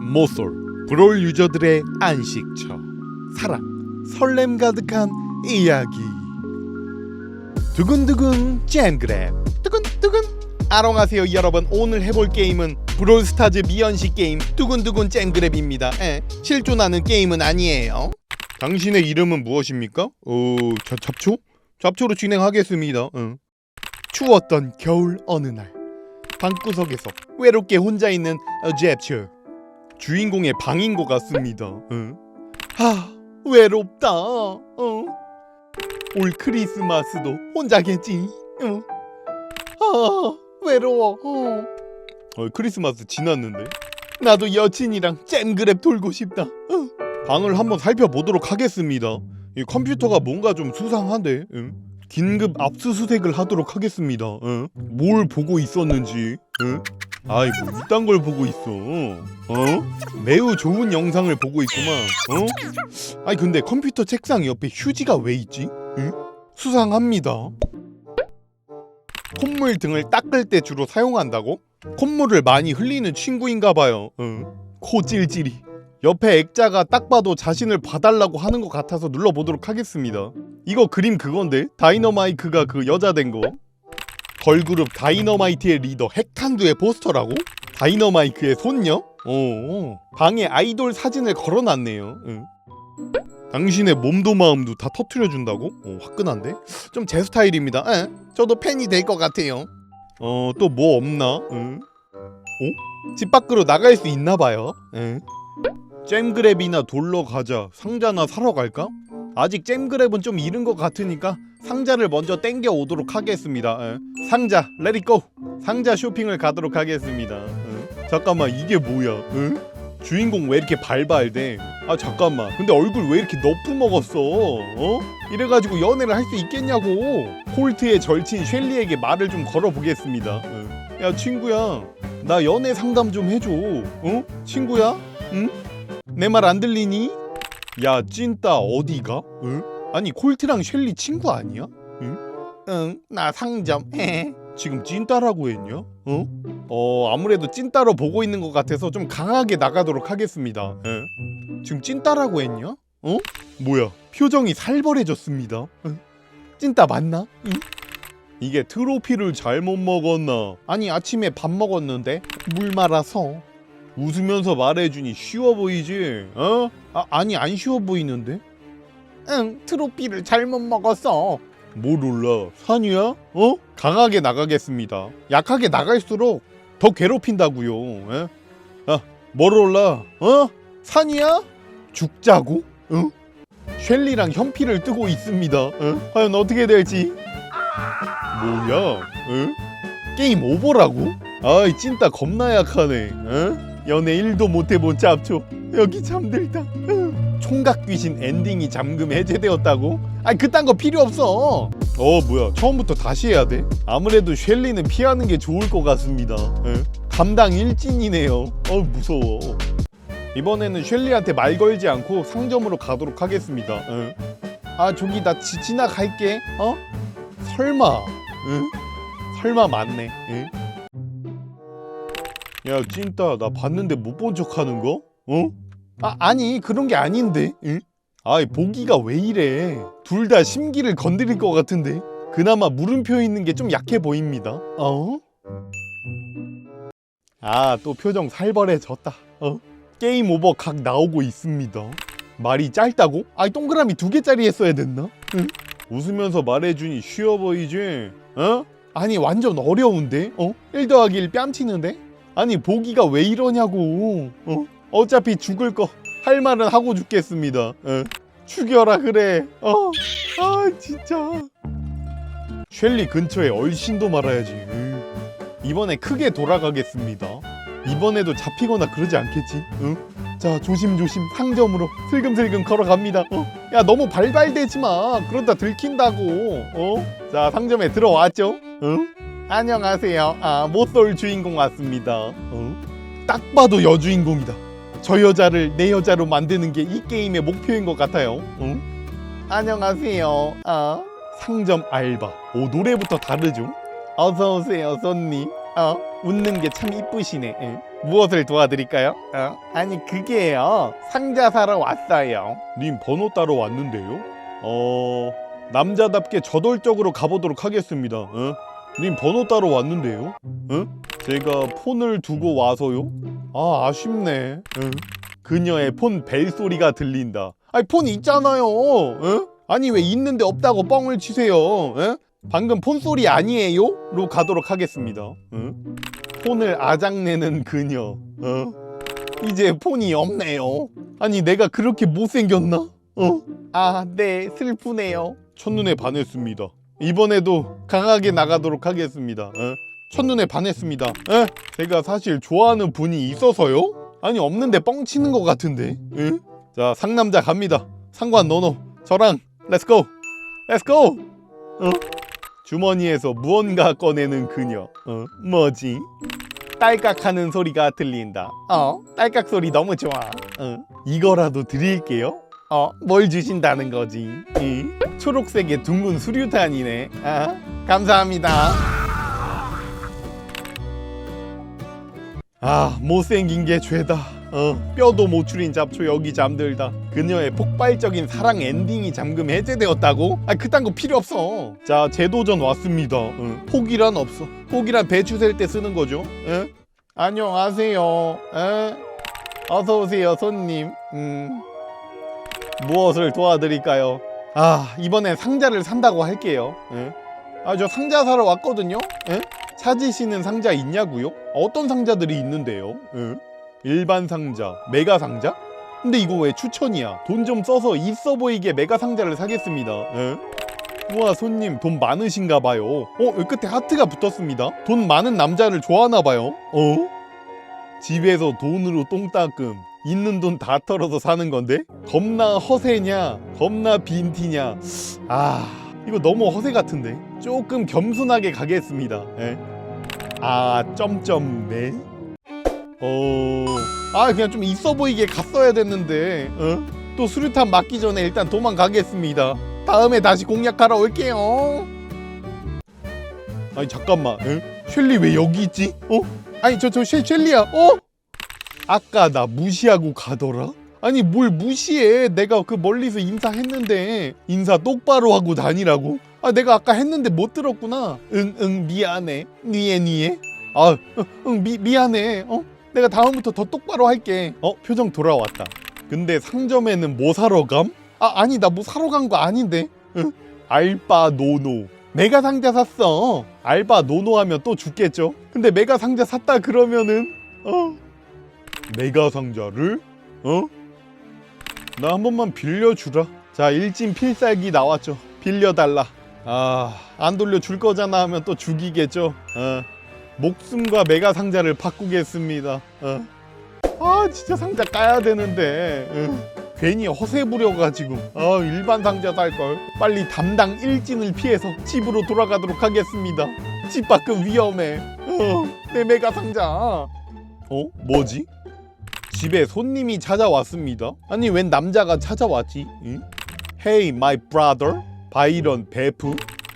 모솔 브롤 유저들의 안식처. 사랑 설렘 가득한 이야기. 두근두근 잼그랩 두근두근. 아롱하세요 여러분. 오늘 해볼 게임은 브롤스타즈 미연식 게임 두근두근 잼그랩입니다. 에, 실존하는 게임은 아니에요. 당신의 이름은 무엇입니까? 어... 자, 잡초? 잡초로 진행하겠습니다. 응. 추웠던 겨울 어느 날 방구석에서 외롭게 혼자 있는 어, 잡초 주인공의 방인 것 같습니다. 응? 아 외롭다. 어? 올 크리스마스도 혼자겠지. 응? 아 외로워. 어. 어, 크리스마스 지났는데 나도 여친이랑 잼그랩 돌고 싶다. 어. 방을 한번 살펴보도록 하겠습니다. 이 컴퓨터가 뭔가 좀 수상한데. 응? 긴급 압수수색을 하도록 하겠습니다. 응? 뭘 보고 있었는지. 응? 아이 뭐 이딴 걸 보고 있어. 어? 매우 좋은 영상을 보고 있구만. 어? 아니 근데 컴퓨터 책상 옆에 휴지가 왜 있지? 응? 수상합니다. 콧물 등을 닦을 때 주로 사용한다고? 콧물을 많이 흘리는 친구인가 봐요. 응. 코 찔찔이. 옆에 액자가 딱 봐도 자신을 봐달라고 하는 것 같아서 눌러보도록 하겠습니다. 이거 그림 그건데 다이너마이크가 그 여자 된 거. 걸그룹 다이너마이트의 리더 핵탄두의 포스터라고? 다이너마이크의 손녀? 어. 방에 아이돌 사진을 걸어놨네요. 응. 당신의 몸도 마음도 다 터트려 준다고? 어, 화끈한데? 좀 제 스타일입니다. 에? 저도 팬이 될 것 같아요. 어, 또 뭐 없나? 응. 어? 집 밖으로 나갈 수 있나 봐요. 응. 잼그랩이나 돌러 가자. 상자나 사러 갈까? 아직 잼그랩은 좀 이른 것 같으니까 상자를 먼저 땡겨 오도록 하겠습니다. 에. 상자, 레디고. 상자 쇼핑을 가도록 하겠습니다. 에. 잠깐만 이게 뭐야? 응? 주인공 왜 이렇게 발발돼? 아 잠깐만. 근데 얼굴 왜 이렇게 너프 먹었어? 어? 이래가지고 연애를 할 수 있겠냐고. 콜트의 절친 셸리에게 말을 좀 걸어보겠습니다. 에. 야 친구야, 나 연애 상담 좀 해줘. 어? 친구야? 응? 내 말 안 들리니? 야 찐따 어디가? 응? 아니 콜트랑 셸리 친구 아니야? 응? 응, 나 상점. 해. 지금 찐따라고 했냐? 어? 어, 아무래도 찐따로 보고 있는 것 같아서 좀 강하게 나가도록 하겠습니다. 예. 지금 찐따라고 했냐? 어? 뭐야? 표정이 살벌해졌습니다. 응? 찐따 맞나? 응? 이게 트로피를 잘못 먹었나? 아니 아침에 밥 먹었는데 물 말아서 웃으면서 말해주니 쉬워 보이지? 어? 아, 아니 안 쉬워 보이는데? 응 트로피를 잘못 먹었어 뭘 올라 산이야? 어? 강하게 나가겠습니다 약하게 나갈수록 더 괴롭힌다고요 에? 아, 뭘 올라? 어? 산이야? 죽자고? 응? 셸리랑 현피를 뜨고 있습니다 응? 과연 어떻게 될지 뭐야? 응? 게임 오버라고? 아이 찐따 겁나 약하네 응? 연애 1도 못해본 짭초 여기 잠들다 응. 총각 귀신 엔딩이 잠금 해제되었다고? 아니 그딴 거 필요 없어 어 뭐야 처음부터 다시 해야 돼? 아무래도 셸리는 피하는 게 좋을 것 같습니다 응? 감당 일진이네요 어 무서워 이번에는 셸리한테 말 걸지 않고 상점으로 가도록 하겠습니다 응? 아 저기 나 지, 지나갈게 어? 설마 응? 설마 맞네 응? 야 찐따 나 봤는데 못 본 척하는 거? 어? 아 아니 그런 게 아닌데 응? 아이 보기가 왜 이래 둘 다 심기를 건드릴 것 같은데 그나마 물음표 있는 게 좀 약해 보입니다 어? 아 또 표정 살벌해졌다 어? 게임 오버 각 나오고 있습니다 말이 짧다고? 아이 동그라미 두 개짜리 했어야 됐나? 응? 웃으면서 말해주니 쉬워 보이지? 어? 아니 완전 어려운데? 어? 1 더하기 1 뺨치는데? 아니 보기가 왜 이러냐고 어? 어차피 죽을 거 할 말은 하고 죽겠습니다 어? 죽여라 그래 어? 아 진짜 셸리 근처에 얼씬도 말아야지 으. 이번에 크게 돌아가겠습니다 이번에도 잡히거나 그러지 않겠지 응? 자 조심조심 상점으로 슬금슬금 걸어갑니다 어? 야 너무 발발대지 마 그러다 들킨다고 어? 자 상점에 들어왔죠 응? 안녕하세요 아 못쏠 주인공 왔습니다 어? 딱 봐도 여주인공이다 저 여자를 내 여자로 만드는 게 이 게임의 목표인 것 같아요 응? 안녕하세요 아 상점 알바 오 노래부터 다르죠 어서 오세요 손님 어 웃는 게 참 이쁘시네 예. 무엇을 도와드릴까요? 어? 아니 그게요 상자 사러 왔어요 님 번호 따러 왔는데요 어... 남자답게 저돌적으로 가보도록 하겠습니다 어? 님 번호 따러 왔는데요 어? 제가 폰을 두고 와서요? 아 아쉽네 어? 그녀의 폰 벨소리가 들린다 아니 폰 있잖아요 어? 아니 왜 있는데 없다고 뻥을 치세요 어? 방금 폰 소리 아니에요? 로 가도록 하겠습니다 어? 폰을 아작내는 그녀 어? 이제 폰이 없네요 아니 내가 그렇게 못생겼나? 어? 아 네 슬프네요 첫눈에 반했습니다 이번에도 강하게 나가도록 하겠습니다 어? 첫눈에 반했습니다 에? 제가 사실 좋아하는 분이 있어서요? 아니 없는데 뻥치는 것 같은데 에? 자 상남자 갑니다 상관 노노 저랑 렛츠고 렛츠고 어? 주머니에서 무언가 꺼내는 그녀 어? 뭐지? 딸깍하는 소리가 들린다 어? 딸깍 소리 너무 좋아 어? 이거라도 드릴게요 어? 뭘 주신다는 거지? 이? 초록색의 둥근 수류탄이네 아, 감사합니다 아 못생긴 게 죄다 어, 뼈도 못 추린 잡초 여기 잠들다 그녀의 폭발적인 사랑 엔딩이 잠금 해제되었다고? 아 그딴 거 필요 없어 자 재도전 왔습니다 어, 포기란 없어 포기란 배추 셀 때 쓰는 거죠 에? 안녕하세요 에? 어서 오세요 손님 음, 무엇을 도와드릴까요? 아 이번엔 상자를 산다고 할게요 아 저 상자 사러 왔거든요 에? 찾으시는 상자 있냐고요? 어떤 상자들이 있는데요? 에? 일반 상자, 메가 상자? 근데 이거 왜 추천이야? 돈 좀 써서 있어 보이게 메가 상자를 사겠습니다. 에? 우와 손님 돈 많으신가 봐요. 어 끝에 하트가 붙었습니다. 돈 많은 남자를 좋아하나 봐요. 어? 집에서 돈으로 똥 닦음. 있는 돈 다 털어서 사는 건데? 겁나 허세냐? 겁나 빈티냐? 아 이거 너무 허세 같은데? 조금 겸손하게 가겠습니다. 에? 아 점점 네. 어, 아 그냥 좀 있어 보이게 갔어야 됐는데, 어? 또 수류탄 맞기 전에 일단 도망가겠습니다. 다음에 다시 공략하러 올게요. 아니 잠깐만, 에? 셸리 왜 여기 있지? 어? 아니 저저 셸리야, 어? 아까 나 무시하고 가더라? 아니 뭘 무시해? 내가 그 멀리서 인사했는데 인사 똑바로 하고 다니라고? 아 내가 아까 했는데 못 들었구나. 응응 미안해. 니에 니에. 아, 응, 응 미, 미안해. 어? 내가 다음부터 더 똑바로 할게. 어, 표정 돌아왔다. 근데 상점에는 뭐 사러 감? 아, 아니, 나 뭐 사러 간 거 아닌데. 응? 알바 노노. 메가 상자 샀어. 알바 노노 하면 또 죽겠죠? 근데 메가 상자 샀다 그러면은, 어? 메가 상자를? 어? 나 한 번만 빌려주라. 자, 일진 필살기 나왔죠. 빌려달라. 아, 안 돌려줄 거잖아 하면 또 죽이겠죠. 어. 목숨과 메가 상자를 바꾸겠습니다. 어. 아 진짜 상자 까야 되는데 어. 괜히 허세 부려가지고 아 일반 상자 살 걸. 빨리 담당 일진을 피해서 집으로 돌아가도록 하겠습니다. 집 밖은 위험해. 어, 내 메가 상자. 어 뭐지? 집에 손님이 찾아왔습니다. 아니 웬 남자가 찾아왔지? 응? Hey my brother. 바이런 베프.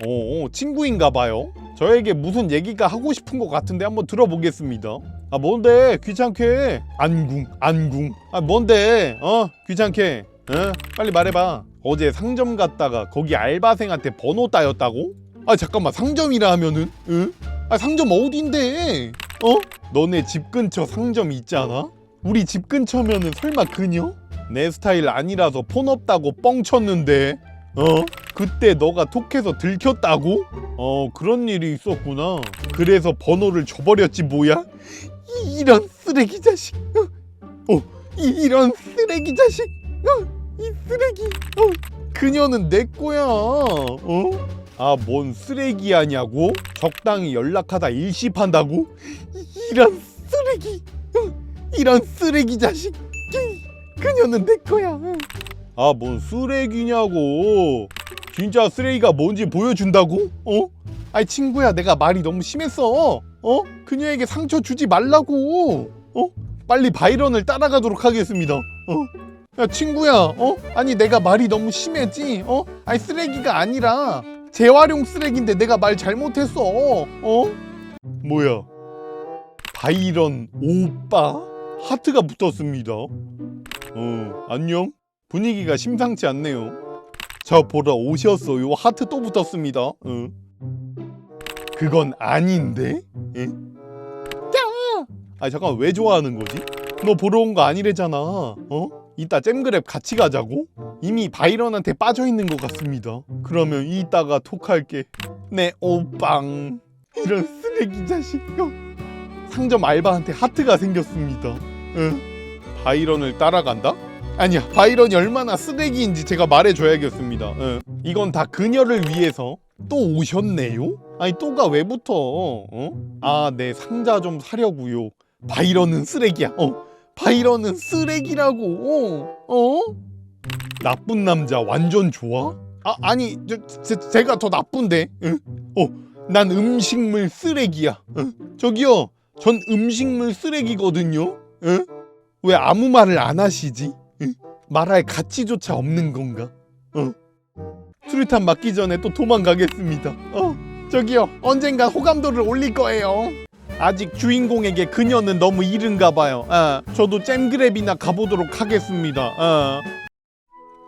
어 친구인가 봐요. 저에게 무슨 얘기가 하고 싶은 것 같은데 한번 들어보겠습니다. 아 뭔데 귀찮게 안궁 안궁 아 뭔데 어 귀찮게 어 빨리 말해봐 어제 상점 갔다가 거기 알바생한테 번호 따였다고? 아 잠깐만 상점이라 하면은 응? 아 상점 어딘데 어? 너네 집 근처 상점 있잖아? 우리 집 근처면은 설마 그녀? 내 스타일 아니라서 폰 없다고 뻥 쳤는데 어? 그때 너가 톡해서 들켰다고? 어 그런 일이 있었구나 그래서 번호를 줘버렸지 뭐야? 이, 이런 쓰레기 자식 어, 어 이, 이런 쓰레기 자식 어, 이 쓰레기 어 그녀는 내 거야 어? 아 뭔 쓰레기야냐고? 적당히 연락하다 일시판다고? 이, 이런 쓰레기 어, 이런 쓰레기 자식 그녀는 내 거야 어. 아 뭔 쓰레기냐고 진짜 쓰레기가 뭔지 보여준다고? 어? 아이 친구야 내가 말이 너무 심했어 어? 그녀에게 상처 주지 말라고 어? 빨리 바이런을 따라가도록 하겠습니다 어? 야 친구야 어? 아니 내가 말이 너무 심했지 어? 아니 쓰레기가 아니라 재활용 쓰레기인데 내가 말 잘못했어 어? 뭐야 바이런 오빠 하트가 붙었습니다. 어 안녕 분위기가 심상치 않네요. 저 보러 오셨어요 하트 또 붙었습니다. 어. 그건 아닌데? 예? 아 잠깐 왜 좋아하는 거지? 너 보러 온 거 아니래잖아. 어? 이따 잼그랩 같이 가자고? 이미 바이런한테 빠져 있는 것 같습니다. 그러면 이따가 톡할게. 네 오빵. 이런 쓰레기 자식. 어. 상점 알바한테 하트가 생겼습니다. 응. 바이런을 따라간다? 아니야 바이런이 얼마나 쓰레기인지 제가 말해줘야겠습니다. 응. 이건 다 그녀를 위해서 또 오셨네요? 아니 또가 왜 붙어? 어? 아네 상자 좀 사려고요. 바이런은 쓰레기야. 어. 바이런은 쓰레기라고. 어? 어? 나쁜 남자 완전 좋아? 아 아니 저, 제, 제가 더 나쁜데. 응? 어. 난 음식물 쓰레기야. 응? 저기요. 전 음식물 쓰레기거든요. 응? 왜 아무 말을 안 하시지? 응? 말할 가치조차 없는 건가? 어. 수류탄 맞기 전에 또 도망가겠습니다. 어. 저기요. 언젠간 호감도를 올릴 거예요. 아직 주인공에게 그녀는 너무 이른가 봐요. 아, 저도 잼그랩이나 가보도록 하겠습니다. 아.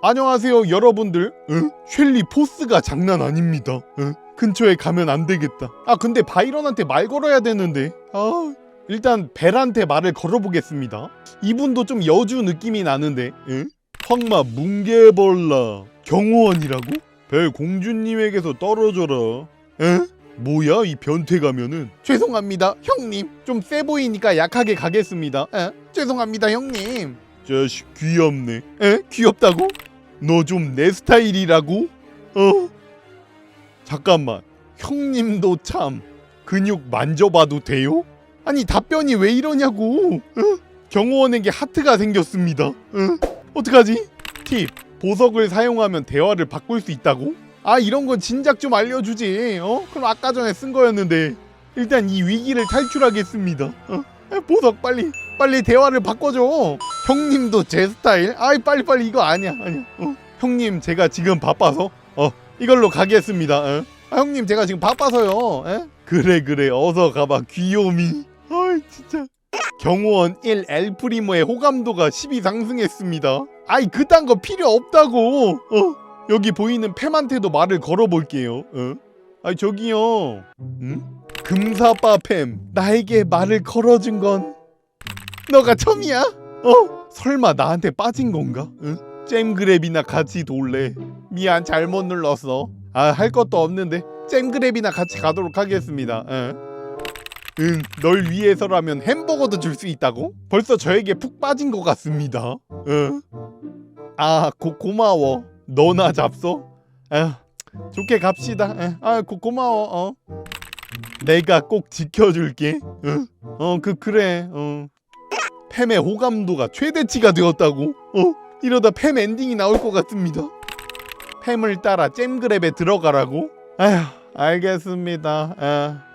안녕하세요, 여러분들. 응? 셸리 포스가 장난 아닙니다. 응? 근처에 가면 안 되겠다. 아, 근데 바이런한테 말 걸어야 되는데. 아, 일단 벨한테 말을 걸어보겠습니다. 이분도 좀 여주 느낌이 나는데. 응? 황마 뭉개벌라 경호원이라고? 벨 공주님에게서 떨어져라. 에? 뭐야 이 변태 가면은 죄송합니다 형님 좀 세 보이니까 약하게 가겠습니다 에? 죄송합니다 형님 자식 귀엽네 에? 귀엽다고? 너 좀 내 스타일이라고? 어? 잠깐만 형님도 참 근육 만져봐도 돼요? 아니 답변이 왜 이러냐고 어? 경호원에게 하트가 생겼습니다 어? 어떡하지? 팁 보석을 사용하면 대화를 바꿀 수 있다고? 아 이런 건 진작 좀 알려주지 어? 그럼 아까 전에 쓴 거였는데 일단 이 위기를 탈출하겠습니다 어? 아, 보석 빨리 빨리 대화를 바꿔줘 형님도 제 스타일 아이 빨리빨리 이거 아니야 아니야 어? 형님 제가 지금 바빠서 어 이걸로 가겠습니다 어? 아, 형님 제가 지금 바빠서요 에? 그래 그래 어서 가봐 귀요미 아이 진짜 경호원 1 엘프리모의 호감도가 10이 상승했습니다 아이 그딴 거 필요 없다고 어? 여기 보이는 팸한테도 말을 걸어볼게요. 어? 아 저기요. 응? 금사빠 팸 나에게 말을 걸어준 건 너가 처음이야? 어? 설마 나한테 빠진 건가? 응? 잼그랩이나 같이 돌래. 미안 잘못 눌렀어. 아 할 것도 없는데 잼그랩이나 같이 가도록 하겠습니다. 어? 응, 널 위해서라면 햄버거도 줄 수 있다고? 벌써 저에게 푹 빠진 것 같습니다. 어? 아, 고, 고마워. 너나 잡소? 에휴, 좋게 갑시다. 에, 아, 고, 고마워. 어. 내가 꼭 지켜줄게. 어, 어, 그 그래. 어. 팸의 호감도가 최대치가 되었다고. 어, 이러다 팸 엔딩이 나올 것 같습니다. 팸을 따라 잼그랩에 들어가라고? 아휴, 알겠습니다.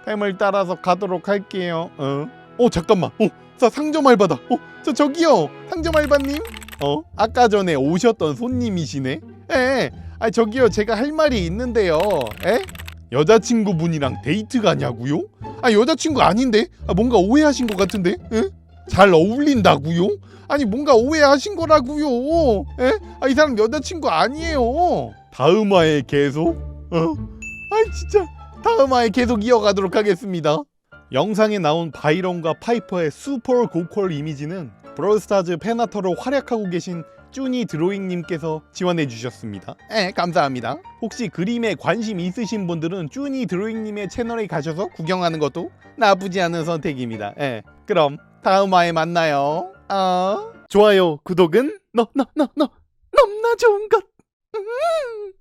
에, 팸을 따라서 가도록 할게요. 어, 어 잠깐만. 어, 자 상점 알바다. 어, 저 저기요, 상점 알바님. 어, 아까 전에 오셨던 손님이시네. 에, 아 저기요, 제가 할 말이 있는데요. 에? 여자친구분이랑 데이트 가냐고요? 아 여자친구 아닌데? 아 뭔가 오해하신 것 같은데? 에? 잘 어울린다고요? 아니 뭔가 오해하신 거라고요. 에? 아 이 사람 여자친구 아니에요. 다음화에 계속? 어? 아이 진짜 다음 화에 계속 이어가도록 하겠습니다. 영상에 나온 바이런과 파이퍼의 슈퍼 고퀄 이미지는 브롤스타즈 팬아터로 활약하고 계신 쭈니 드로잉님께서 지원해 주셨습니다. 네, 감사합니다. 혹시 그림에 관심 있으신 분들은 쭈니 드로잉님의 채널에 가셔서 구경하는 것도 나쁘지 않은 선택입니다. 네, 그럼 다음 화에 만나요. 어, 좋아요, 구독은 너, 너, 너, 너, 너무나 좋은 것. 음.